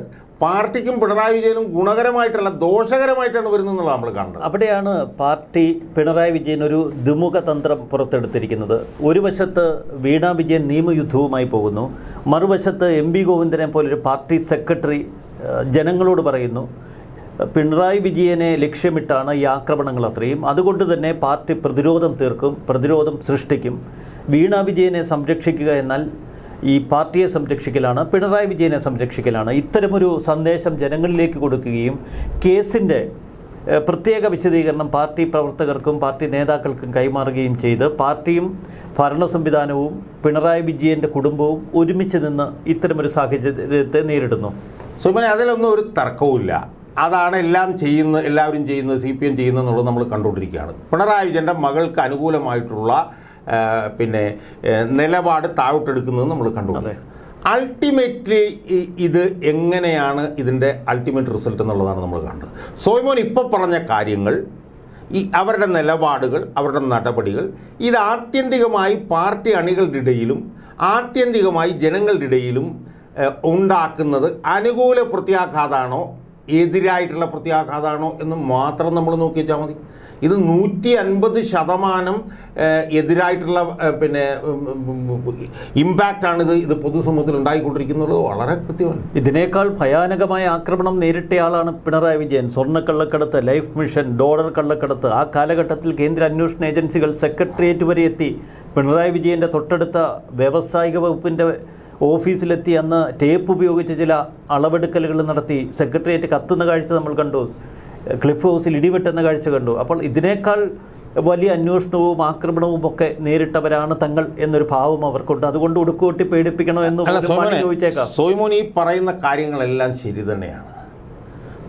പാർട്ടിക്കും പിണറായി വിജയനും ഗുണകരമായിട്ടല്ല ദോഷകരമായിട്ടാണ് വരുന്നത് നമ്മൾ കാണുന്നത്. അവിടെയാണ് പാർട്ടി പിണറായി വിജയൻ ഒരു ദ്വിമുഖ തന്ത്രം പുറത്തെടുത്തിരിക്കുന്നത്. ഒരു വശത്ത് വീണ വിജയൻ നിയമയുദ്ധവുമായി പോകുന്നു. മറുവശത്ത് എം പി ഗോവിന്ദനെ പോലൊരു പാർട്ടി സെക്രട്ടറി ജനങ്ങളോട് പറയുന്നു. പിണറായി വിജയനെ ലക്ഷ്യമിട്ടാണ് ഈ ആക്രമണങ്ങൾ അത്രയും. അതുകൊണ്ട് തന്നെ പാർട്ടി പ്രതിരോധം തീർക്കും പ്രതിരോധം സൃഷ്ടിക്കും. വീണ വിജയനെ സംരക്ഷിക്കുക എന്നാൽ ഈ പാർട്ടിയെ സംരക്ഷിക്കലാണ് പിണറായി വിജയനെ സംരക്ഷിക്കലാണ്. ഇത്തരമൊരു സന്ദേശം ജനങ്ങളിലേക്ക് കൊടുക്കുകയും കേസിന്റെ പ്രത്യേക വിശദീകരണം പാർട്ടി പ്രവർത്തകർക്കും പാർട്ടി നേതാക്കൾക്കും കൈമാറുകയും ചെയ്ത് പാർട്ടിയും ഭരണ സംവിധാനവും പിണറായി വിജയന്റെ കുടുംബവും ഒരുമിച്ച് നിന്ന് ഇത്തരമൊരു സാഹചര്യത്തെ നേരിടുന്നു. സുമന അതിലൊന്നും ഒരു തർക്കവുമില്ല. അതാണ് എല്ലാം ചെയ്യുന്ന എല്ലാവരും ചെയ്യുന്നത് സി പി എം ചെയ്യുന്നത് എന്നുള്ളത് നമ്മൾ കണ്ടുകൊണ്ടിരിക്കുകയാണ്. പിണറായി വിജയന്റെ മകൾക്ക് അനുകൂലമായിട്ടുള്ള പിന്നെ നിലപാട് താഴോട്ടെടുക്കുന്നത് നമ്മൾ കണ്ടുകൊണ്ടിരിക്കുകയാണ്. അൾട്ടിമേറ്റ്ലി ഇത് എങ്ങനെയാണ് ഇതിന്റെ അൾട്ടിമേറ്റ് റിസൾട്ട് എന്നുള്ളതാണ് നമ്മൾ കണ്ടത്. സോയ്മോൻ ഇപ്പോൾ പറഞ്ഞ കാര്യങ്ങൾ ഈ അവരുടെ നിലപാടുകൾ അവരുടെ നടപടികൾ ഇത് ആത്യന്തികമായി പാർട്ടി അണികളുടെ ഇടയിലും ആത്യന്തികമായി ജനങ്ങളുടെ ഇടയിലും ഉണ്ടാക്കുന്നത് അനുകൂല പ്രത്യാഘാതമാണോ എതിരായിട്ടുള്ള പ്രത്യാഘാതമാണോ എന്ന് മാത്രം നമ്മൾ നോക്കി വെച്ചാൽ മതി. ഇത് നൂറ്റി അൻപത് ശതമാനം എതിരായിട്ടുള്ള പിന്നെ ഇമ്പാക്റ്റാണ് ഇത് ഇത് പൊതുസമൂഹത്തിൽ ഉണ്ടായിക്കൊണ്ടിരിക്കുന്നത് വളരെ കൃത്യമാണ്. ഇതിനേക്കാൾ ഭയാനകമായ ആക്രമണം നേരിട്ടയാളാണ് പിണറായി വിജയൻ. സ്വർണക്കള്ളക്കടത്ത് ലൈഫ് മിഷൻ ഡോളർ കള്ളക്കടത്ത്. ആ കാലഘട്ടത്തിൽ കേന്ദ്ര അന്വേഷണ ഏജൻസികൾ സെക്രട്ടേറിയറ്റ് വരെ എത്തി. പിണറായി വിജയന്റെ തൊട്ടടുത്ത വ്യാവസായിക വകുപ്പിന്റെ ഓഫീസിലെത്തി അന്ന് ടേപ്പ് ഉപയോഗിച്ച് ചില അളവെടുക്കലുകൾ നടത്തി. സെക്രട്ടേറിയറ്റ് കത്തുന്ന കാഴ്ച നമ്മൾ കണ്ടു. ക്ലിഫ് ഹൗസിൽ ഇടിവെട്ടുന്ന കാഴ്ച കണ്ടു. അപ്പോൾ ഇതിനേക്കാൾ വലിയ അന്വേഷണവും ആക്രമണവും ഒക്കെ നേരിട്ടവരാണ് തങ്ങൾ എന്നൊരു ഭാവം അവർക്കുണ്ട്. അതുകൊണ്ട് ഉടുക്കൂട്ടി പേടിപ്പിക്കണോ എന്ന് ചോദിച്ചേക്കാം. സോയ്മോൻ ഈ പറയുന്ന കാര്യങ്ങളെല്ലാം ശരി തന്നെയാണ്.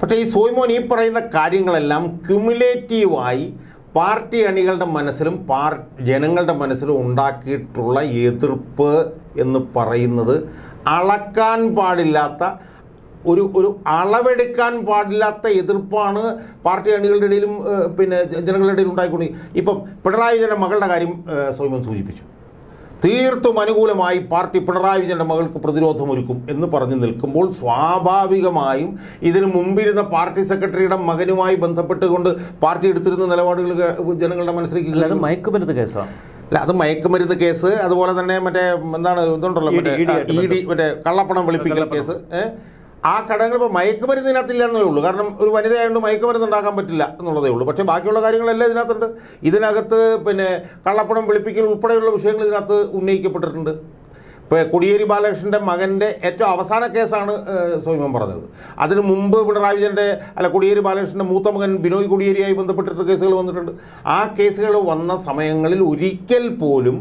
പക്ഷേ ഈ സോയ്മോൻ ഈ പറയുന്ന കാര്യങ്ങളെല്ലാം ക്യുമുലേറ്റീവായി പാർട്ടി അണികളുടെ മനസ്സിലും പാർ ജനങ്ങളുടെ മനസ്സിലും ഉണ്ടാക്കിയിട്ടുള്ള എതിർപ്പ് എന്ന് പറയുന്നത് അളക്കാൻ പാടില്ലാത്ത ഒരു ഒരു അളവെടുക്കാൻ പാടില്ലാത്ത എതിർപ്പാണ് പാർട്ടി അണികളുടെ ഇടയിലും പിന്നെ ജനങ്ങളുടെ ഇടയിലും ഉണ്ടായിക്കൊണ്ടി ഇപ്പം പിണറായി വിജയന്റെ മകളുടെ കാര്യം സ്വയം സൂചിപ്പിച്ചു. തീർത്തും അനുകൂലമായി പാർട്ടി പിണറായി വിജയന്റെ മകൾക്ക് പ്രതിരോധമൊരുക്കും എന്ന് പറഞ്ഞു നിൽക്കുമ്പോൾ സ്വാഭാവികമായും ഇതിനു മുമ്പിരുന്ന പാർട്ടി സെക്രട്ടറിയുടെ മകനുമായി ബന്ധപ്പെട്ടുകൊണ്ട് പാർട്ടി എടുത്തിരുന്ന നിലപാടുകൾ ജനങ്ങളുടെ മനസ്സിലേക്ക്. മയക്കുമരുന്ന് കേസാണ് അല്ല അത് മയക്കുമരുന്ന് കേസ് അതുപോലെ തന്നെ മറ്റേ എന്താണ് ഇതുണ്ടല്ലോ മറ്റേ ഇ ഡി മറ്റേ കള്ളപ്പണം വെളുപ്പിക്കൽ കേസ് ഏ? ആ ഘടകങ്ങൾ ഇപ്പോൾ മയക്കുമരുന്നിനകത്തില്ല എന്നേ ഉള്ളൂ. കാരണം ഒരു വനിതയായതുകൊണ്ട് മയക്കുമരുന്ന് ഉണ്ടാക്കാൻ പറ്റില്ല എന്നുള്ളതേ ഉള്ളൂ. പക്ഷേ ബാക്കിയുള്ള കാര്യങ്ങളെല്ലാം ഇതിനകത്തുണ്ട്. ഇതിനകത്ത് പിന്നെ കള്ളപ്പണം വെളുപ്പിക്കൽ ഉൾപ്പെടെയുള്ള വിഷയങ്ങൾ ഇതിനകത്ത് ഉന്നയിക്കപ്പെട്ടിട്ടുണ്ട്. ഇപ്പോൾ കൊടിയേരി ബാലകൃഷ്ണന്റെ മകന്റെ ഏറ്റവും അവസാന കേസാണ് ഏഹ്, സൗമ്യൻ പറഞ്ഞത്. അതിന് മുമ്പ് പിണറായി വിജയന്റെ അല്ല കൊടിയേരി ബാലകൃഷ്ണന്റെ മൂത്ത മകൻ ബിനോയ് കൊടിയേരിയായി ബന്ധപ്പെട്ടിട്ട് കേസുകൾ വന്നിട്ടുണ്ട്. ആ കേസുകൾ വന്ന സമയങ്ങളിൽ ഒരിക്കൽ പോലും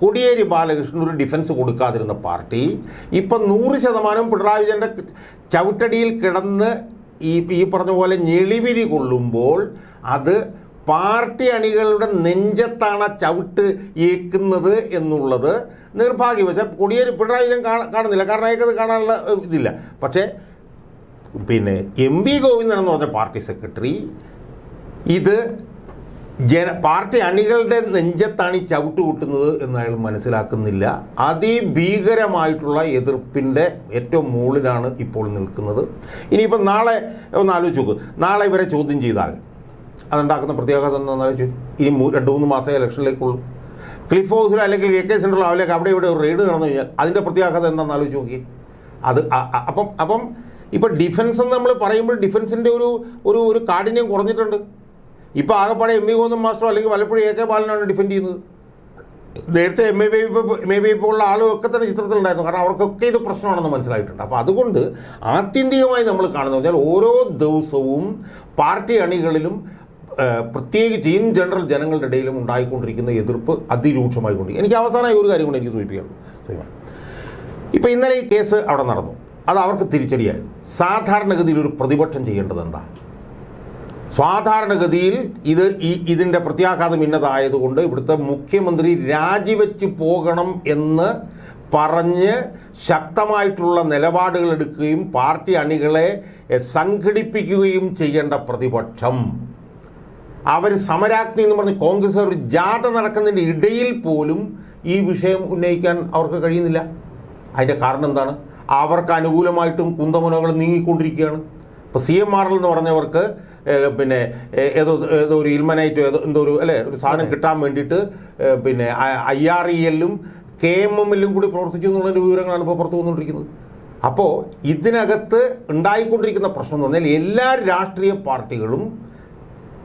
കൊടിയേരി ബാലകൃഷ്ണൻ ഒരു ഡിഫൻസ് കൊടുക്കാതിരുന്ന പാർട്ടി ഇപ്പം നൂറ് ശതമാനം പിണറായി വിജയന്റെ ചവിട്ടടിയിൽ കിടന്ന് ഈ ഈ പറഞ്ഞ പോലെ ഞെളിവിരി കൊള്ളുമ്പോൾ അത് പാർട്ടി അണികളുടെ നെഞ്ചത്താണ് ചവിട്ട് ഏക്കുന്നത് എന്നുള്ളത് നിർഭാഗ്യവശാൽ കൊടിയേരി പിണറായി വിജയൻ കാണുന്നില്ല. കാരണം അയാൾക്കത് കാണാനുള്ള ഇതില്ല. പക്ഷേ പിന്നെ എം വി ഗോവിന്ദൻ എന്ന് പറഞ്ഞ പാർട്ടി സെക്രട്ടറി ഇത് ജന പാർട്ടി അണികളുടെ നെഞ്ചത്താണ് ഈ ചവിട്ട് കൂട്ടുന്നത് എന്ന് അയാൾ മനസ്സിലാക്കുന്നില്ല. അതിഭീകരമായിട്ടുള്ള എതിർപ്പിന്റെ ഏറ്റവും മുകളിലാണ് ഇപ്പോൾ നിൽക്കുന്നത്. ഇനിയിപ്പോൾ നാളെ ഒന്ന് ആലോചിച്ച് നാളെ ഇവരെ ചോദ്യം ചെയ്താൽ അതുണ്ടാക്കുന്ന പ്രത്യാഘാതം എന്താണെന്ന് ഇനി രണ്ട് മൂന്ന് മാസം ഇലക്ഷനിലേക്കുള്ളൂ. ക്ലിഫ് ഹൗസിൽ അല്ലെങ്കിൽ എ കെ സെൻട്രലോ അവലേക്ക് അവിടെ ഇവിടെ ഒരു റെയ്ഡ് നടന്നു കഴിഞ്ഞാൽ അതിന്റെ പ്രത്യാഘാതം എന്താണെന്ന് ആലോചിച്ച് നോക്കി. അത് അപ്പം അപ്പം ഇപ്പം ഡിഫൻസ് എന്ന് നമ്മൾ പറയുമ്പോൾ ഡിഫൻസിന്റെ ഒരു ഒരു ഒരു കാഠിന്യം കുറഞ്ഞിട്ടുണ്ട്. ഇപ്പോൾ ആകെപ്പാടെ എം വി ഗോവിന്ദൻ മാസ്റ്ററോ അല്ലെങ്കിൽ വല്ലപ്പോഴും എ കെ ബാലനാണ് ഡിഫെൻഡ് ചെയ്യുന്നത്? നേരത്തെ M A B M A B ഇപ്പോൾ ഉള്ള ആളുകളൊക്കെ തന്നെ ചിത്രത്തിലുണ്ടായിരുന്നു. കാരണം അവർക്കൊക്കെ ഇത് പ്രശ്നമാണെന്ന് മനസ്സിലായിട്ടുണ്ട്. അപ്പോൾ അതുകൊണ്ട് ആത്യന്തികമായി നമ്മൾ കാണുന്നത് വെച്ചാൽ ഓരോ ദിവസവും പാർട്ടി അണികളിലും പ്രത്യേകിച്ച് ഇൻ ജനറൽ ജനങ്ങളുടെ ഇടയിലും ഉണ്ടായിക്കൊണ്ടിരിക്കുന്ന എതിർപ്പ് അതിരൂക്ഷമായിക്കൊണ്ടിരിക്കും എനിക്ക് അവസാനമായി ഒരു കാര്യം കൂടി എനിക്ക് സൂചിപ്പിക്കാനുള്ളൂ. സൂചിപ്പാൻ ഇപ്പോൾ ഇന്നലെ ഈ കേസ് അവിടെ നടന്നു. അത് അവർക്ക് തിരിച്ചടിയായിരുന്നു. സാധാരണഗതിയിൽ ഒരു പ്രതിപക്ഷം ചെയ്യേണ്ടത് എന്താ? സാധാരണഗതിയിൽ ഇത് ഈ ഇതിന്റെ പ്രത്യാഘാതം ഇന്നതായതുകൊണ്ട് ഇവിടുത്തെ മുഖ്യമന്ത്രി രാജിവെച്ച് പോകണം എന്ന് പറഞ്ഞ് ശക്തമായിട്ടുള്ള നിലപാടുകൾ എടുക്കുകയും പാർട്ടി അണികളെ സംഘടിപ്പിക്കുകയും ചെയ്യേണ്ട പ്രതിപക്ഷം. അവർ സമരാഗ്നി എന്ന് പറഞ്ഞ് കോൺഗ്രസ് ഒരു ജാഥ നടക്കുന്നതിന്റെ ഇടയിൽ പോലും ഈ വിഷയം ഉന്നയിക്കാൻ അവർക്ക് കഴിയുന്നില്ല. അതിന്റെ കാരണം എന്താണ്? അവർക്ക് അനുകൂലമായിട്ടും കുന്തമുനകൾ നീങ്ങിക്കൊണ്ടിരിക്കുകയാണ്. ഇപ്പോൾ സി എം ആർ എൽ എന്ന് പറഞ്ഞവർക്ക് പിന്നെ ഏതോ ഏതോ ഒരു ഇൽമനൈറ്റോ ഏതോ എന്തോ ഒരു അല്ലേ ഒരു സാധനം കിട്ടാൻ വേണ്ടിയിട്ട് പിന്നെ ഐ ആർ ഇ എല്ലും കെ എം എമ്മിലും കൂടി പ്രവർത്തിച്ചു എന്നുള്ളതിന്റെ വിവരങ്ങളാണ് ഇപ്പോൾ പുറത്തു വന്നുകൊണ്ടിരിക്കുന്നത്. അപ്പോൾ ഇതിനകത്ത് ഉണ്ടായിക്കൊണ്ടിരിക്കുന്ന പ്രശ്നം എന്ന് പറഞ്ഞാൽ എല്ലാ രാഷ്ട്രീയ പാർട്ടികളും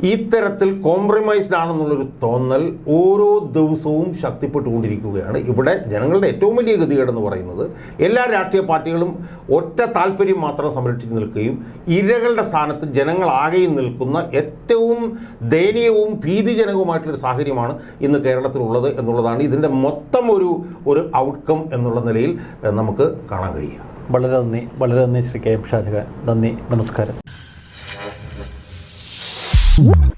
ഇത്തരത്തിൽ കോംപ്രമൈസ്ഡ് ആണെന്നുള്ളൊരു തോന്നൽ ഓരോ ദിവസവും ശക്തിപ്പെട്ടുകൊണ്ടിരിക്കുകയാണ്. ഇവിടെ ജനങ്ങളുടെ ഏറ്റവും വലിയ ഗതികേടെന്ന് പറയുന്നത് എല്ലാ രാഷ്ട്രീയ പാർട്ടികളും ഒറ്റ താല്പര്യം മാത്രം സംരക്ഷിച്ച് നിൽക്കുകയും ഇരകളുടെ സ്ഥാനത്ത് ജനങ്ങളാകെയും നിൽക്കുന്ന ഏറ്റവും ദയനീയവും ഭീതിജനകവുമായിട്ടുള്ളൊരു സാഹചര്യമാണ് ഇന്ന് കേരളത്തിലുള്ളത് എന്നുള്ളതാണ് ഇതിന്റെ മൊത്തം ഒരു ഒരു ഔട്ട്കം എന്നുള്ള നിലയിൽ നമുക്ക് കാണാൻ കഴിയുക. വളരെ നന്ദി. വളരെ നന്ദി ശ്രീ കെ എം ഷാജഹാൻ. നന്ദി. നമസ്കാരം. Woo!